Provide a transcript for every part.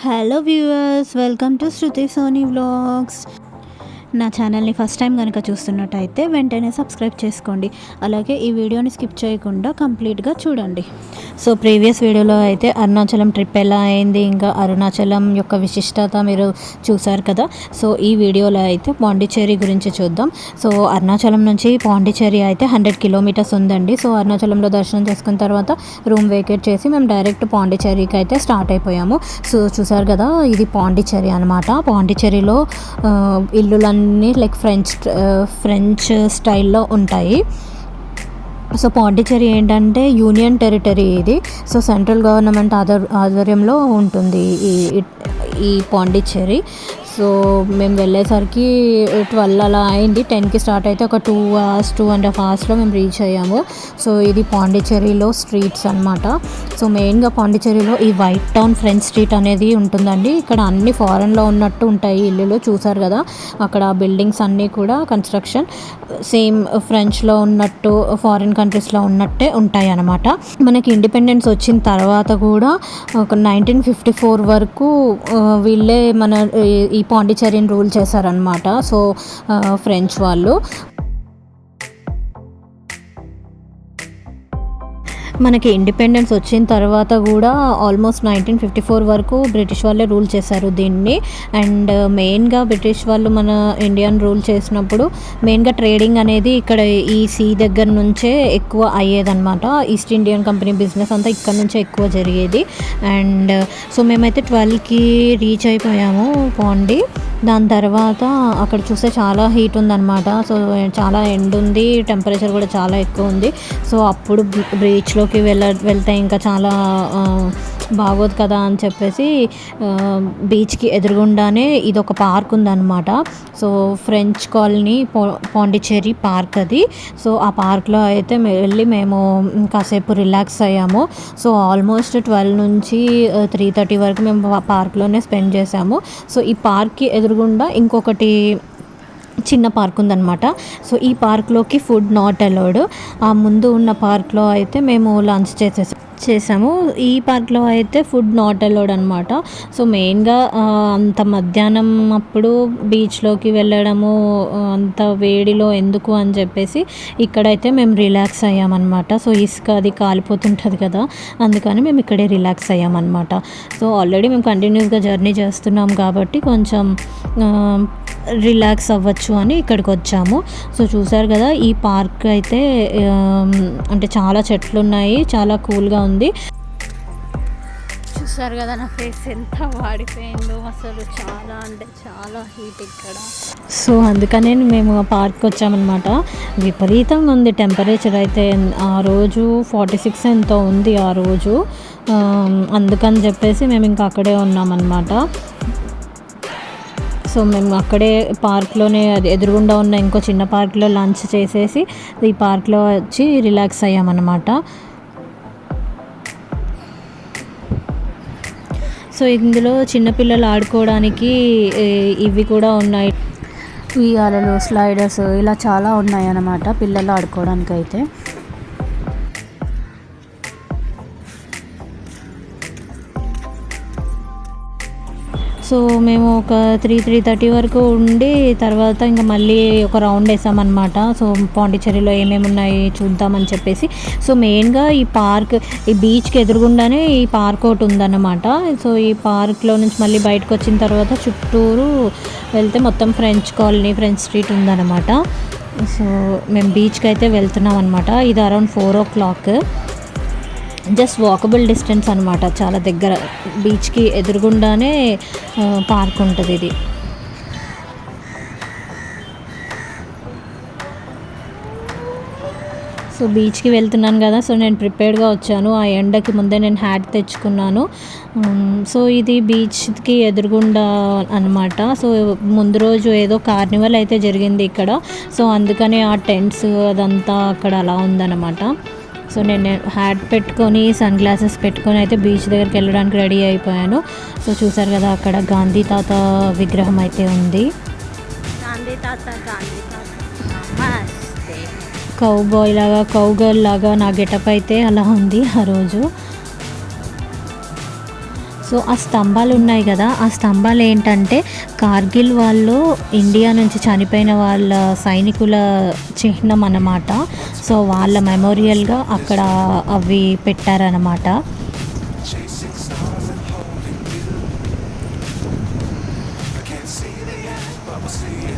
Hello viewers welcome to Shruti Soni vlogs నా ఛానల్ని first time కనుక చూస్తున్నట్టయితే వెంటనే సబ్స్క్రైబ్ చేసుకోండి. అలాగే ఈ వీడియోని స్కిప్ చేయకుండా కంప్లీట్గా చూడండి. సో ప్రీవియస్ వీడియోలో అయితే అరుణాచలం ట్రిప్ ఎలా అయింది ఇంకా అరుణాచలం యొక్క విశిష్టత మీరు చూసారు కదా? సో ఈ వీడియోలో అయితే పాండిచ్చేరి గురించి చూద్దాం. సో అరుణాచలం నుంచి పాండిచ్చేరి అయితే హండ్రెడ్ కిలోమీటర్స్ ఉందండి. సో అరుణాచలంలో దర్శనం చేసుకున్న తర్వాత రూమ్ వేకేట్ చేసి మేము డైరెక్ట్ పాండిచ్చేరికి అయితే స్టార్ట్ అయిపోయాము. సో చూసారు కదా ఇది పాండిచ్చేరి అనమాట పాండిచ్చేరిలో ఇల్లులన్నీ అన్నీ లైక్ ఫ్రెంచ్ ఫ్రెంచ్ స్టైల్లో ఉంటాయి. సో పాండిచ్చేరి ఏంటంటే యూనియన్ టెరిటరీ ఇది. సో సెంట్రల్ గవర్నమెంట్ ఆధ్వర్యంలో ఉంటుంది ఈ ఈ పాండిచ్చేరి సో మేము వెళ్ళేసరికి ట్వెల్వ్ అలా అయింది. టెన్కి స్టార్ట్ అయితే ఒక two hours two and half అవర్స్లో మేము రీచ్ అయ్యాము. సో ఇది పాండిచ్చేరిలో స్ట్రీట్స్ అన్నమాట. సో మెయిన్గా పాండిచ్చేరిలో ఈ వైట్ టౌన్ ఫ్రెంచ్ స్ట్రీట్ అనేది ఉంటుందండి. ఇక్కడ అన్ని ఫారెన్లో ఉన్నట్టు ఉంటాయి ఇల్లులు చూసారు కదా? అక్కడ బిల్డింగ్స్ అన్నీ కూడా కన్స్ట్రక్షన్. సేమ్ ఫ్రెంచ్లో ఉన్నట్టు ఫారిన్ కంట్రీస్లో ఉన్నట్టే ఉంటాయి అనమాట మనకి ఇండిపెండెన్స్ వచ్చిన తర్వాత కూడా ఒక నైన్టీన్ ఫిఫ్టీ ఫోర్ వరకు వీళ్ళే మన ఈ- ఈ పాండిచ్చేరిని రూల్ చేశారనమాట సో ఫ్రెంచ్ వాళ్ళు. మనకి ఇండిపెండెన్స్ వచ్చిన తర్వాత కూడా ఆల్మోస్ట్ నైన్టీన్ ఫిఫ్టీ ఫోర్ వరకు బ్రిటిష్ వాళ్ళే రూల్ చేశారు దీన్ని. అండ్ మెయిన్గా బ్రిటిష్ వాళ్ళు మన ఇండియన్ రూల్ చేసినప్పుడు మెయిన్గా ట్రేడింగ్ అనేది ఇక్కడ ఈ సీ దగ్గర నుంచే ఎక్కువ అయ్యేదన్నమాట. ఈస్ట్ ఇండియన్ కంపెనీ బిజినెస్ అంతా ఇక్కడ నుంచే ఎక్కువ జరిగేది. అండ్ సో uh, మేమైతే ట్వెల్వ్కి రీచ్ అయిపోయాము పాండి దాని తర్వాత అక్కడ చూస్తే చాలా హీట్ ఉందన్నమాట. సో చాలా ఎండ్ ఉంది టెంపరేచర్ కూడా చాలా ఎక్కువ ఉంది. సో అప్పుడు లోకి వెళ్ళ వెళ్తే ఇంకా చాలా బాగోదు కదా అని చెప్పేసి బీచ్కి ఎదురుగుండానే ఇది ఒక పార్క్ ఉందన్నమాట. సో ఫ్రెంచ్ కాలనీ పో పాండిచ్చేరి పార్క్ అది. సో ఆ పార్క్లో అయితే వెళ్ళి మేము కాసేపు రిలాక్స్ అయ్యాము. సో ఆల్మోస్ట్ ట్వెల్వ్ నుంచి త్రీ థర్టీ వరకు మేము పార్క్లోనే స్పెండ్ చేసాము సో ఈ పార్క్కి ఎదురుగుండా ఇంకొకటి చిన్న పార్క్ ఉందన్నమాట. సో ఈ పార్క్లోకి ఫుడ్ నాట్ అలౌడ్. ఆ ముందు ఉన్న పార్క్లో అయితే మేము లంచ్ చేసేసాం. చేసాము. ఈ పార్క్లో అయితే ఫుడ్ నాట్ అలౌడ్ అనమాట సో మెయిన్గా అంత మధ్యాహ్నం అప్పుడు బీచ్లోకి వెళ్ళడము అంత వేడిలో ఎందుకు అని చెప్పేసి ఇక్కడైతే మేము రిలాక్స్ అయ్యామన్నమాట. సో ఇసుక అది కాలిపోతుంటుంది కదా అందుకని మేము ఇక్కడే రిలాక్స్ అయ్యామన్నమాట. సో ఆల్రెడీ మేము కంటిన్యూస్గా జర్నీ చేస్తున్నాం కాబట్టి కొంచెం రిలాక్స్ అవ్వచ్చు అని ఇక్కడికి వచ్చాము. సో చూసారు కదా ఈ పార్క్ అయితే అంటే చాలా చెట్లు ఉన్నాయి చాలా కూల్గా ఉంది చూసారు కదా నా ఫేస్ ఎంత వాడిపోయిందో. అసలు చాలా అంటే చాలా హీట్ ఇక్కడ. సో అందుకనే మేము ఆ పార్క్ వచ్చామన్నమాట. విపరీతంగా ఉంది టెంపరేచర్ అయితే. ఆ రోజు ఫార్టీ సిక్స్ ఎంతో ఉంది ఆ రోజు. అందుకని చెప్పేసి మేము ఇంకా అక్కడే ఉన్నామన్నమాట. సో మేము అక్కడే పార్క్లోనే అది ఎదురుగుండా ఉన్న ఇంకో చిన్న పార్క్లో లంచ్ చేసేసి ఈ పార్క్లో వచ్చి రిలాక్స్ అయ్యామన్నమాట. సో ఇందులో చిన్నపిల్లలు ఆడుకోవడానికి ఇవి కూడా ఉన్నాయి. ఉయ్యాలలు స్లైడర్స్ ఇలా చాలా ఉన్నాయి అన్నమాట పిల్లలు ఆడుకోవడానికి అయితే సో మేము ఒక త్రీ త్రీ థర్టీ వరకు ఉండి తర్వాత ఇంకా మళ్ళీ ఒక రౌండ్ వేసామన్నమాట. సో పాండిచ్చేరిలో ఏమేమి ఉన్నాయి చూద్దామని చెప్పేసి. సో మెయిన్గా ఈ పార్క్ ఈ బీచ్కి ఎదురుగుండానే ఈ పార్క్ ఒకటి ఉందన్నమాట. సో ఈ పార్క్లో నుంచి మళ్ళీ బయటకు వచ్చిన తర్వాత చుట్టూరు వెళ్తే మొత్తం ఫ్రెంచ్ కాలనీ ఫ్రెంచ్ స్ట్రీట్ ఉందన్నమాట. సో మేము బీచ్కి అయితే వెళ్తున్నాం అనమాట ఇది around four o'clock. Just walkable distance అనమాట చాలా దగ్గర బీచ్కి ఎదురుగుండానే పార్క్ ఉంటుంది ఇది. సో బీచ్కి వెళ్తున్నాను కదా సో నేను ప్రిపేర్డ్గా వచ్చాను. ఆ ఎండకి ముందే నేను హ్యాట్ తెచ్చుకున్నాను. సో ఇది బీచ్కి ఎదురుగుండా అనమాట సో ముందు రోజు ఏదో కార్నివల్ అయితే జరిగింది ఇక్కడ. సో అందుకనే ఆ టెంట్స్ అదంతా అక్కడ అలా ఉందన్నమాట. సో నేను హ్యాట్ పెట్టుకొని సన్ గ్లాసెస్ పెట్టుకొని అయితే బీచ్ దగ్గరికి వెళ్ళడానికి రెడీ అయిపోయాను. సో చూసారు కదా అక్కడ గాంధీ తాత విగ్రహం అయితే ఉంది. గాంధీ తాత గాంధీ తాత. నమస్తే. కౌ బాయ్ లాగా కౌ గర్ల్ లాగా నా గెటప్ అయితే అలా ఉంది ఆ రోజు. సో ఆ స్తంభాలు ఉన్నాయి కదా ఆ స్తంభాలు ఏంటంటే కార్గిల్ వాళ్ళు ఇండియా నుంచి చనిపోయిన వాళ్ళ సైనికుల చిహ్నం అన్నమాట సో వాళ్ళ మెమోరియల్గా అక్కడ అవి పెట్టారన్నమాట.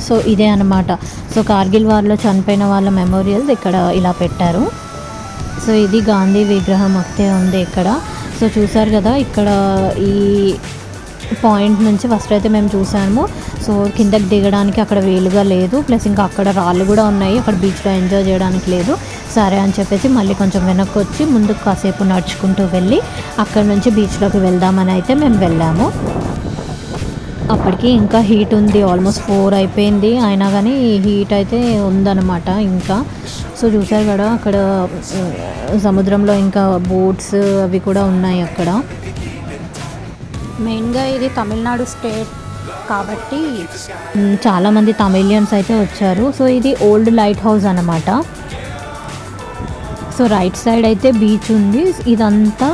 సో ఇదే అన్నమాట. సో కార్గిల్ వార్లో చనిపోయిన వాళ్ళ మెమోరియల్స్ ఇక్కడ ఇలా పెట్టారు. సో ఇది గాంధీ విగ్రహం అయితే ఉంది ఇక్కడ. సో చూసారు కదా ఇక్కడ ఈ పాయింట్ నుంచి ఫస్ట్ అయితే మేము చూసాము. సో కిందకి దిగడానికి అక్కడ వీలుగా లేదు. ప్లస్ ఇంకా అక్కడ రాళ్ళు కూడా ఉన్నాయి. అక్కడ బీచ్లో ఎంజాయ్ చేయడానికి లేదు. సరే అని చెప్పేసి మళ్ళీ కొంచెం వెనక్కి వచ్చి ముందుకు కాసేపు నడుచుకుంటూ వెళ్ళి అక్కడ నుంచి బీచ్లోకి వెళ్దామని అయితే మేము వెళ్ళాము. అప్పటికి ఇంకా హీట్ ఉంది ఆల్మోస్ట్ ఫోర్ అయిపోయింది. అయినా కానీ హీట్ అయితే ఉందన్నమాట ఇంకా. సో చూసారు కదా అక్కడ సముద్రంలో ఇంకా బోట్స్ అవి కూడా ఉన్నాయి అక్కడ. మెయిన్గా ఇది తమిళనాడు స్టేట్ కాబట్టి చాలామంది తమిళియన్స్ అయితే వచ్చారు. సో ఇది ఓల్డ్ లైట్ హౌస్ అన్నమాట. సో రైట్ సైడ్ అయితే బీచ్ ఉంది. ఇదంతా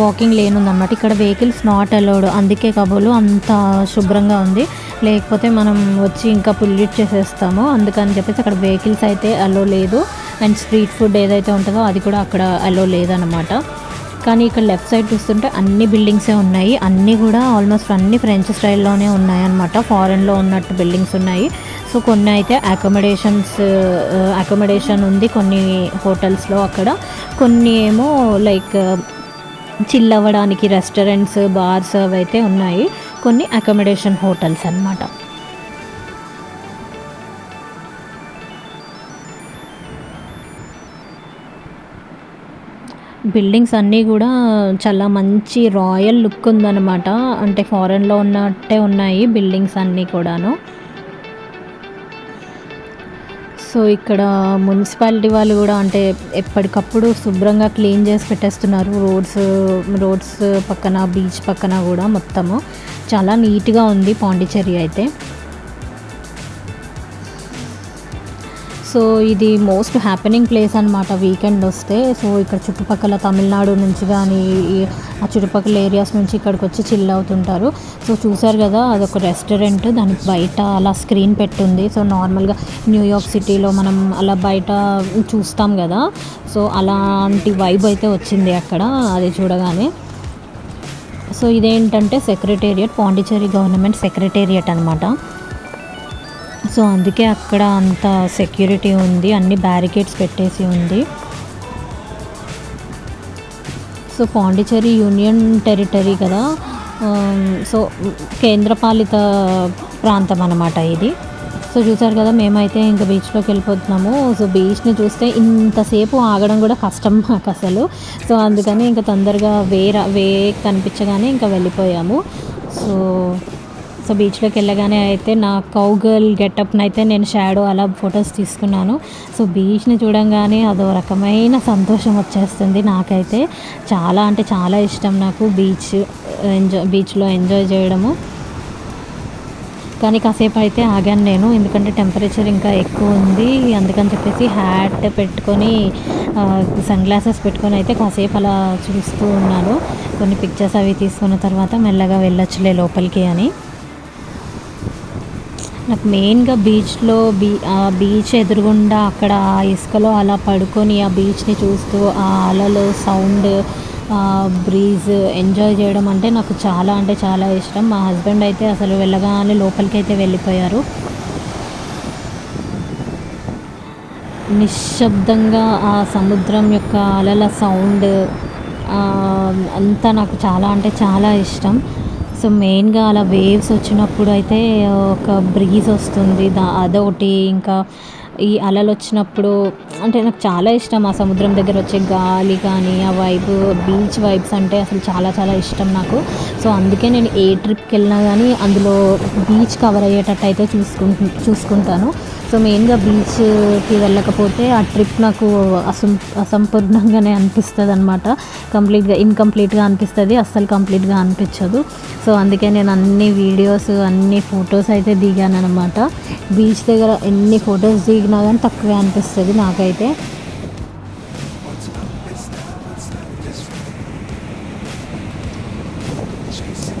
వాకింగ్ లేన్ ఉందన్నమాట. ఇక్కడ వెహికల్స్ నాట్ అలౌడ్ అందుకే కాబోలు అంత శుభ్రంగా ఉంది. లేకపోతే మనం వచ్చి ఇంకా పొల్యూట్ చేసేస్తాము. అందుకని చెప్పేసి అక్కడ వెహికల్స్ అయితే అలో లేదు. అండ్ స్ట్రీట్ ఫుడ్ ఏదైతే ఉంటుందో అది కూడా అక్కడ అలో లేదన్నమాట. కానీ ఇక్కడ లెఫ్ట్ సైడ్ చూస్తుంటే అన్ని బిల్డింగ్సే ఉన్నాయి. అన్నీ కూడా ఆల్మోస్ట్ అన్ని ఫ్రెంచ్ స్టైల్లోనే ఉన్నాయన్నమాట. ఫారెన్లో ఉన్నట్టు బిల్డింగ్స్ ఉన్నాయి. సో కొన్ని అయితే అకామిడేషన్స్ అకామిడేషన్ ఉంది. కొన్ని హోటల్స్లో అక్కడ. కొన్ని ఏమో లైక్ చిల్ అవ్వడానికి రెస్టారెంట్స్ బార్స్ అవి అయితే ఉన్నాయి. కొన్ని అకామిడేషన్ హోటల్స్ అన్నమాట. బిల్డింగ్స్ అన్నీ కూడా చాలా మంచి రాయల్ లుక్ ఉందన్నమాట. అంటే ఫారెన్లో ఉన్నట్టే ఉన్నాయి బిల్డింగ్స్ అన్నీ కూడాను. సో ఇక్కడ మున్సిపాలిటీ వాళ్ళు కూడా అంటే ఎప్పటికప్పుడు శుభ్రంగా క్లీన్ చేసి పెట్టేస్తున్నారు. రోడ్స్ రోడ్స్ పక్కన బీచ్ పక్కన కూడా మొత్తము. చాలా నీట్గా ఉంది పాండిచ్చేరి అయితే. సో ఇది మోస్ట్ హ్యాపెనింగ్ ప్లేస్ అనమాట వీకెండ్ వస్తే. సో ఇక్కడ చుట్టుపక్కల తమిళనాడు నుంచి కానీ ఆ చుట్టుపక్కల ఏరియాస్ నుంచి ఇక్కడికి వచ్చి చిల్ అవుతుంటారు. సో చూసారు కదా అదొక రెస్టారెంట్ దానికి బయట అలా స్క్రీన్ పెట్టుంది. సో నార్మల్గా న్యూయార్క్ సిటీలో మనం అలా బయట చూస్తాం కదా. సో అలాంటి వైబ్ అయితే వచ్చింది అక్కడ అది చూడగానే. సో ఇదేంటంటే సెక్రటేరియట్ పాండిచ్చేరి గవర్నమెంట్ సెక్రటేరియట్ అనమాట సో అందుకే అక్కడ అంత సెక్యూరిటీ ఉంది. అన్ని బ్యారికేడ్స్ పెట్టేసి ఉంది. సో పాండిచ్చేరి యూనియన్ టెరిటరీ కదా. సో కేంద్రపాలిత ప్రాంతం అన్నమాట ఇది. సో చూసారు కదా మేమైతే ఇంకా బీచ్లోకి వెళ్ళిపోతున్నాము. సో బీచ్ని చూస్తే ఇంతసేపు ఆగడం కూడా కష్టం మాకు అసలు. సో అందుకని ఇంకా తొందరగా వే వే కనిపించగానే ఇంకా వెళ్ళిపోయాము. సో సో బీచ్లోకి వెళ్ళగానే అయితే నా కౌగర్ల్ గెటప్ని అయితే నేను షాడో అలా ఫొటోస్ తీసుకున్నాను. సో బీచ్ని చూడంగానే అదో రకమైన సంతోషం వచ్చేస్తుంది నాకైతే. చాలా అంటే చాలా ఇష్టం నాకు బీచ్ ఎంజాయ్ బీచ్లో ఎంజాయ్ చేయడము. కానీ కాసేపు అయితే ఆగాను నేను ఎందుకంటే టెంపరేచర్ ఇంకా ఎక్కువ ఉంది. అందుకని చెప్పేసి హ్యాట్ పెట్టుకొని సన్ గ్లాసెస్ పెట్టుకొని అయితే కాసేపు అలా చూస్తూ ఉన్నాను. కొన్ని పిక్చర్స్ అవి తీసుకున్న తర్వాత మెల్లగా వెళ్ళొచ్చులే లోపలికి అని. నాకు మెయిన్గా బీచ్లో బీ ఆ బీచ్ ఎదురుగుండా అక్కడ ఆ ఇసుకలో అలా పడుకొని ఆ బీచ్ని చూస్తూ ఆ అలలు సౌండ్ బ్రీజ్ ఎంజాయ్ చేయడం అంటే నాకు చాలా అంటే చాలా ఇష్టం. మా హస్బెండ్ అయితే అసలు వెళ్ళగానే లోపలికి అయితే వెళ్ళిపోయారు. నిశ్శబ్దంగా ఆ సముద్రం యొక్క అలల సౌండ్ అంతా నాకు చాలా అంటే చాలా ఇష్టం. సో మెయిన్గా అలా వేవ్స్ వచ్చినప్పుడు అయితే ఒక బ్రీజ్ వస్తుంది. దా అదొకటి. ఇంకా ఈ అలలు వచ్చినప్పుడు అంటే నాకు చాలా ఇష్టం ఆ సముద్రం దగ్గర వచ్చే గాలి కానీ ఆ వైబ్ బీచ్ వైబ్స్ అంటే అసలు చాలా చాలా ఇష్టం నాకు. సో అందుకే నేను ఏ ట్రిప్కి వెళ్ళినా కానీ అందులో బీచ్ కవర్ అయ్యేటట్టు అయితే చూసుకుంటు చూసుకుంటాను. సో మెయిన్గా బీచ్కి వెళ్ళకపోతే ఆ ట్రిప్ నాకు అసం అసంపూర్ణంగానే అనిపిస్తుంది అనమాట కంప్లీట్గా ఇన్కంప్లీట్గా అనిపిస్తుంది అస్సలు కంప్లీట్గా అనిపించదు. సో అందుకే నేను అన్ని వీడియోస్ అన్ని ఫొటోస్ అయితే దిగాను అనమాట బీచ్ దగ్గర ఎన్ని ఫొటోస్ దిగినా కానీ తక్కువే అనిపిస్తుంది నాకైతే.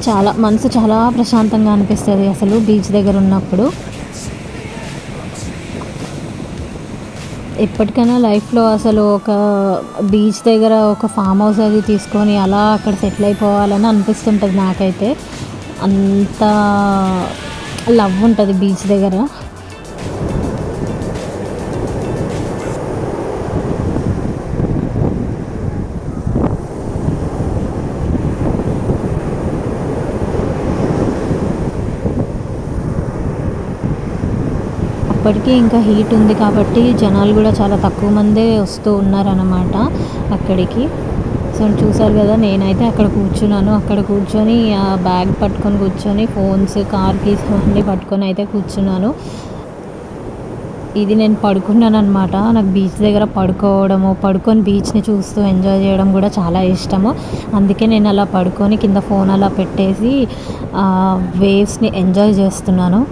చాలా మనసు చాలా ప్రశాంతంగా అనిపిస్తుంది అసలు బీచ్ దగ్గర ఉన్నప్పుడు. ఎప్పటికైనా లైఫ్లో అసలు ఒక బీచ్ దగ్గర ఒక ఫామ్ హౌస్ అది తీసుకొని అలా అక్కడ సెటిల్ అయిపోవాలని అనిపిస్తుంటుంది నాకైతే. అంత లవ్ ఉంటుంది బీచ్ దగ్గర. అప్పటికి ఇంకా హీట్ ఉంది కాబట్టి జనాలు కూడా చాలా తక్కువ మందే వస్తూ ఉన్నారన్నమాట అక్కడికి. సో చూసారు కదా నేనైతే అక్కడ కూర్చున్నాను. అక్కడ కూర్చొని ఆ బ్యాగ్ పట్టుకొని కూర్చొని ఫోన్స్ కార్ కీస్ అన్నీ పట్టుకొని అయితే కూర్చున్నాను. ఇది నేను పడుకున్నాను అనమాట నాకు బీచ్ దగ్గర పడుకోవడము పడుకొని బీచ్ని చూస్తూ ఎంజాయ్ చేయడం కూడా చాలా ఇష్టము. అందుకే నేను అలా పడుకొని కింద ఫోన్ అలా పెట్టేసి వేవ్స్ని ఎంజాయ్ చేస్తున్నాను.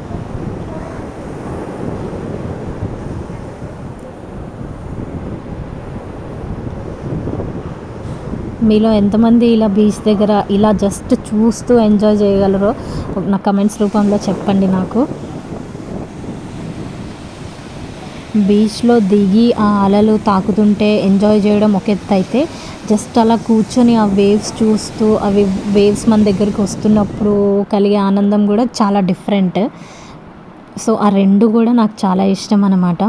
మీలో ఎంతమంది ఇలా బీచ్ దగ్గర ఇలా జస్ట్ చూస్తూ ఎంజాయ్ చేయగలరో నా కమెంట్స్ రూపంలో చెప్పండి నాకు. బీచ్లో దిగి ఆ అలలు తాకుతుంటే ఎంజాయ్ చేయడం ఒక ఎత్తు అయితే జస్ట్ అలా కూర్చొని ఆ వేవ్స్ చూస్తూ అవి వేవ్స్ మన దగ్గరికి వస్తున్నప్పుడు కలిగే ఆనందం కూడా చాలా డిఫరెంట్ సో ఆ రెండు కూడా నాకు చాలా ఇష్టం అన్నమాట.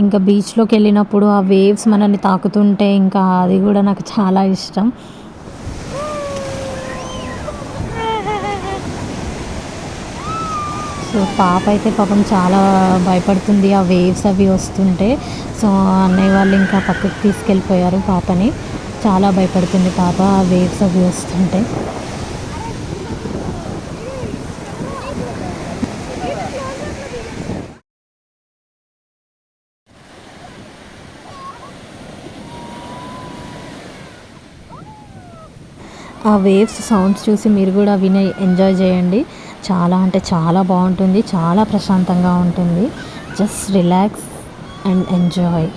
ఇంకా బీచ్లోకి వెళ్ళినప్పుడు ఆ వేవ్స్ మనల్ని తాకుతుంటే ఇంకా అది కూడా నాకు చాలా ఇష్టం. సో పాప అయితే పాపం చాలా భయపడుతుంది ఆ వేవ్స్ అవి వస్తుంటే. సో అన్నయ్య వాళ్ళు ఇంకా పక్కకు తీసుకెళ్ళిపోయారు పాపని. చాలా భయపడుతుంది పాప ఆ వేవ్స్ అవి వస్తుంటే. ఆ వేవ్స్ సౌండ్స్ చూసి మీరు కూడా విని ఎంజాయ్ చేయండి. చాలా అంటే చాలా బాగుంటుంది చాలా ప్రశాంతంగా ఉంటుంది. Just relax and enjoy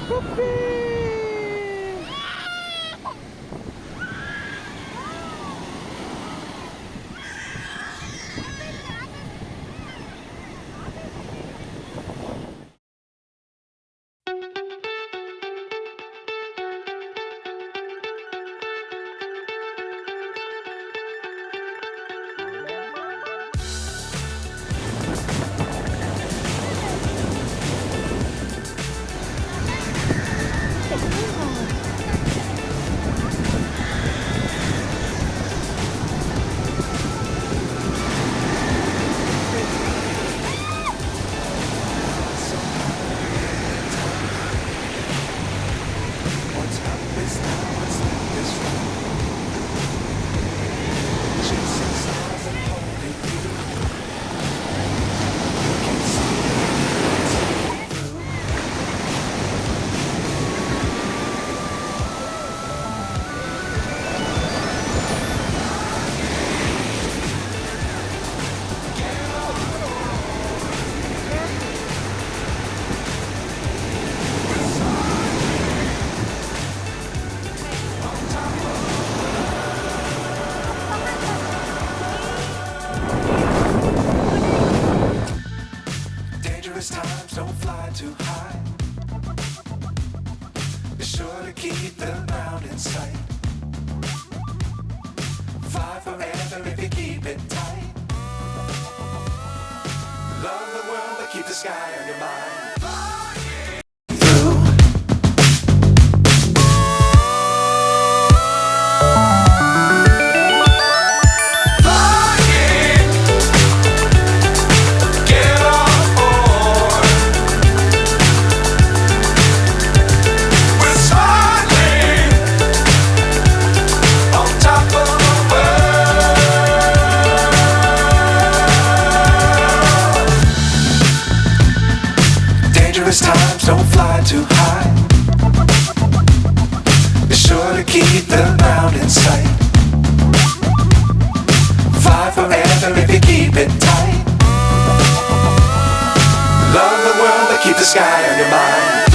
sky on your mind.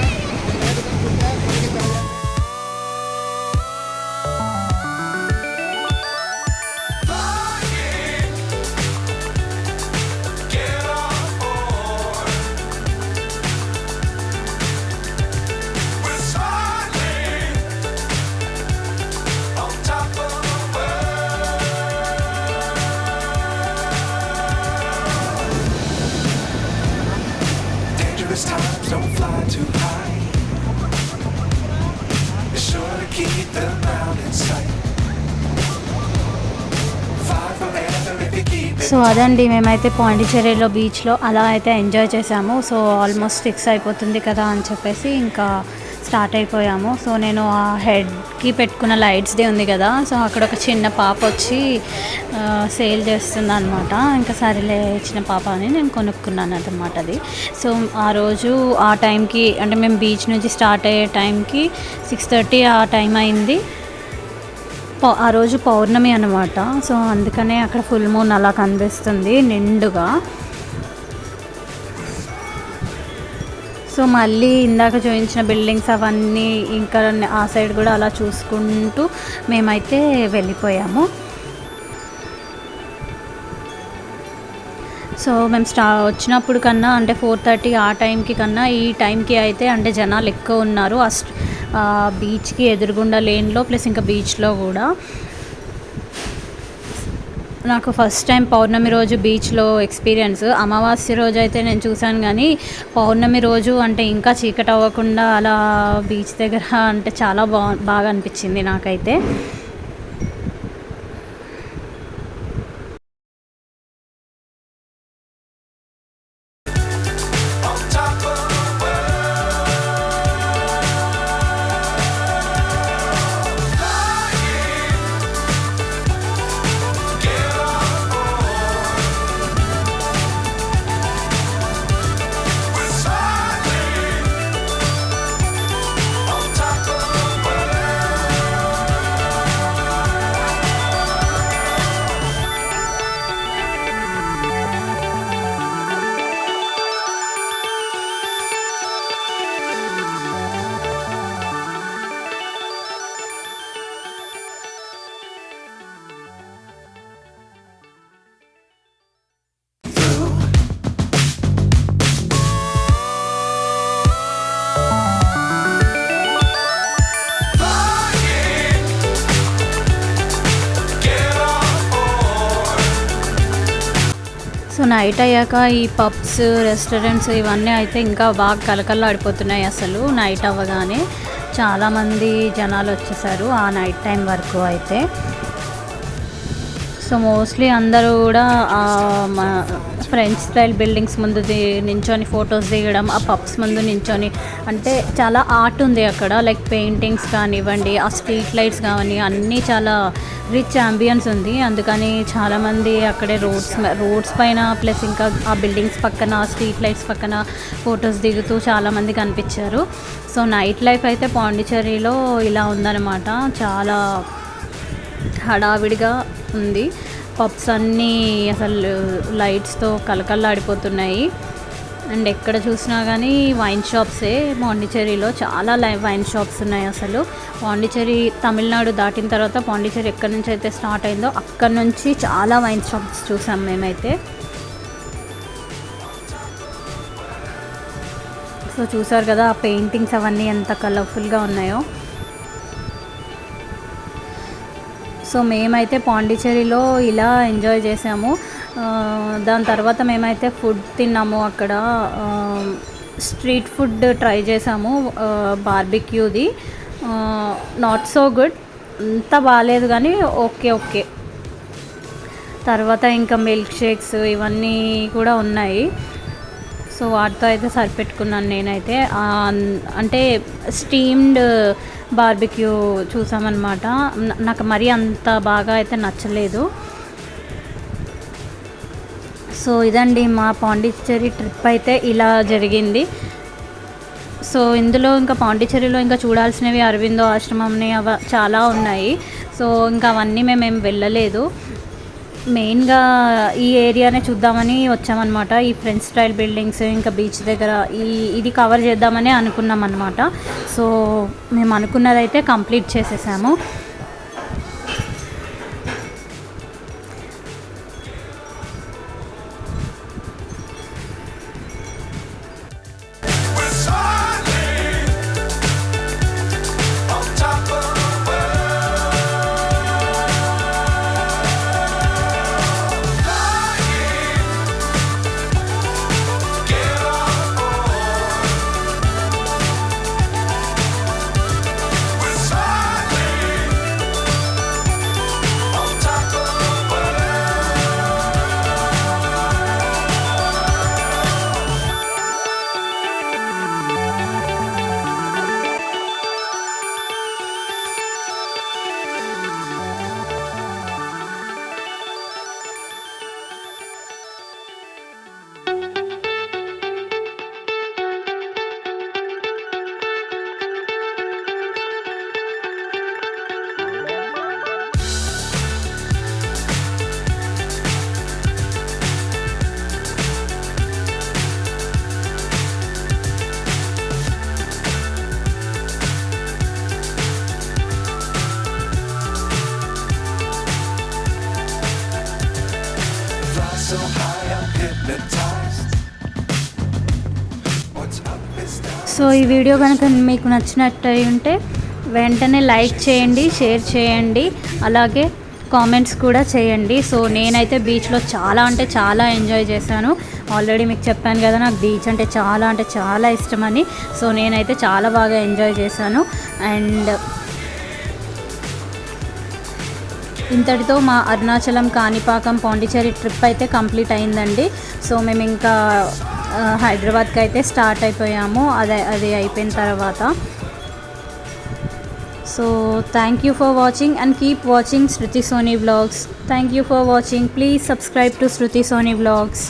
So అదండి మేమైతే పాండిచ్చేరిలో బీచ్లో అలా అయితే ఎంజాయ్ చేసాము సో ఆల్మోస్ట్ సిక్స్ అయిపోతుంది కదా అని చెప్పేసి ఇంకా స్టార్ట్ అయిపోయాము. సో నేను ఆ హెడ్కి పెట్టుకున్న లైట్స్ డే ఉంది కదా సో అక్కడ ఒక చిన్న పాప వచ్చి సేల్ చేస్తుంది అనమాట ఇంకా సరేలే చిన్న పాప అని నేను కొనుక్కున్నాను అనమాట అది. సో ఆ రోజు ఆ టైంకి అంటే మేము బీచ్ నుంచి స్టార్ట్ అయ్యే టైంకి సిక్స్ థర్టీ ఆ టైం అయింది. ఆ రోజు పౌర్ణమి అనమాట సో అందుకనే అక్కడ ఫుల్ మూన్ అలా కనిపిస్తుంది నిండుగా. సో మళ్ళీ ఇందాక చూపించిన బిల్డింగ్స్ అవన్నీ ఇంకా ఆ సైడ్ కూడా అలా చూసుకుంటూ మేమైతే వెళ్ళిపోయాము. సో మేము స్టా వచ్చినప్పుడు కన్నా అంటే ఫోర్ థర్టీ ఆ టైంకి కన్నా ఈ టైంకి అయితే అంటే జనాలు ఎక్కువ ఉన్నారు. ఆ బీచ్కి ఎదురుగుండా లేన్లో ప్లస్ ఇంకా బీచ్లో కూడా. నాకు ఫస్ట్ టైం పౌర్ణమి రోజు బీచ్లో ఎక్స్పీరియన్స్. అమావాస్య రోజు అయితే నేను చూశాను కానీ పౌర్ణమి రోజు అంటే ఇంకా చీకటి అవ్వకుండా అలా బీచ్ దగ్గర అంటే చాలా బా బాగా అనిపించింది నాకైతే. సో నైట్ అయ్యాక ఈ పబ్స్ రెస్టారెంట్స్ ఇవన్నీ అయితే ఇంకా బాగా కలకల్లాడిపోతున్నాయి అసలు. నైట్ అవ్వగానే చాలామంది జనాలు వచ్చేసారు ఆ నైట్ టైం వరకు అయితే. సో మోస్ట్లీ అందరూ కూడా మా ఫ్రెంచ్ స్టైల్ బిల్డింగ్స్ ముందు ది- నించొని ఫొటోస్ దిగడం ఆ పబ్స్ ముందు నించొని అంటే చాలా ఆర్ట్ ఉంది అక్కడ. లైక్ పెయింటింగ్స్ కానివ్వండి ఆ స్ట్రీట్ లైట్స్ కానీ అన్నీ చాలా రిచ్ అంబియన్స్ ఉంది. అందుకని చాలామంది అక్కడే రోడ్స్ రోడ్స్ పైన ప్లస్ ఇంకా ఆ బిల్డింగ్స్ పక్కన స్ట్రీట్ లైట్స్ పక్కన ఫొటోస్ దిగుతూ చాలామంది కనిపించారు. సో నైట్ లైఫ్ అయితే పాండిచ్చేరిలో ఇలా ఉందన్నమాట. చాలా హడావిడిగా ఉంది. పప్స్ అన్నీ అసలు లైట్స్తో కలకల్లాడిపోతున్నాయి అండ్ ఎక్కడ చూసినా కానీ వైన్ షాప్సే పాండిచ్చేరిలో చాలా లై వైన్ షాప్స్ ఉన్నాయి అసలు. పాండిచ్చేరి తమిళనాడు దాటిన తర్వాత పాండిచ్చేరి ఎక్కడి నుంచి అయితే స్టార్ట్ అయిందో అక్కడ నుంచి చాలా వైన్ షాప్స్ చూసాం మేమైతే. సో చూసారు కదా ఆ పెయింటింగ్స్ అవన్నీ ఎంత కలర్ఫుల్గా ఉన్నాయో. సో మేమైతే పాండిచ్చేరిలో ఇలా ఎంజాయ్ చేసాము. దాని తర్వాత మేమైతే ఫుడ్ తిన్నాము అక్కడ. స్ట్రీట్ ఫుడ్ ట్రై చేసాము బార్బిక్యూది. నాట్ సో గుడ్ అంత బాగాలేదు కానీ ఓకే ఓకే. తర్వాత ఇంకా మిల్క్ షేక్స్ ఇవన్నీ కూడా ఉన్నాయి. సో వాటితో అయితే సరిపెట్టుకున్నాను నేనైతే. అంటే స్టీమ్డ్ బార్బిక్యూ చూసామన్నమాట. నాకు మరీ అంత బాగా అయితే నచ్చలేదు. సో ఇదండి మా పాండిచ్చేరి ట్రిప్ అయితే ఇలా జరిగింది. సో ఇందులో ఇంకా పాండిచ్చేరిలో ఇంకా చూడాల్సినవి అరవిందో ఆశ్రమంని అవ చాలా ఉన్నాయి. సో ఇంకా అవన్నీ మేము ఏం వెళ్ళలేదు. మెయిన్గా ఈ ఏరియానే చూద్దామని వచ్చామన్నమాట. ఈ ఫ్రెంచ్ స్టైల్ బిల్డింగ్స్ ఇంకా బీచ్ దగ్గర ఈ ఇది కవర్ చేద్దామని అనుకున్నాం అనమాట సో మేము అనుకున్నదైతే కంప్లీట్ చేసేసాము. ఈ వీడియో కనుక మీకు నచ్చినట్టు ఉంటే వెంటనే లైక్ చేయండి షేర్ చేయండి అలాగే కామెంట్స్ కూడా చేయండి. సో నేనైతే బీచ్లో చాలా అంటే చాలా ఎంజాయ్ చేశాను. ఆల్రెడీ మీకు చెప్పాను కదా నాకు బీచ్ అంటే చాలా అంటే చాలా ఇష్టమని. సో నేనైతే చాలా బాగా ఎంజాయ్ చేశాను. అండ్ ఇంతటితో మా అరుణాచలం కాణిపాకం పాండిచేరి ట్రిప్ అయితే కంప్లీట్ అయిందండి. సో మేము ఇంకా హైదరాబాద్కి అయితే స్టార్ట్ అయిపోయాము. అదే అది అయిపోయిన తర్వాత. So thank you for watching and keep watching Shruti Soni vlogs thank you for watching please subscribe to Shruti Soni vlogs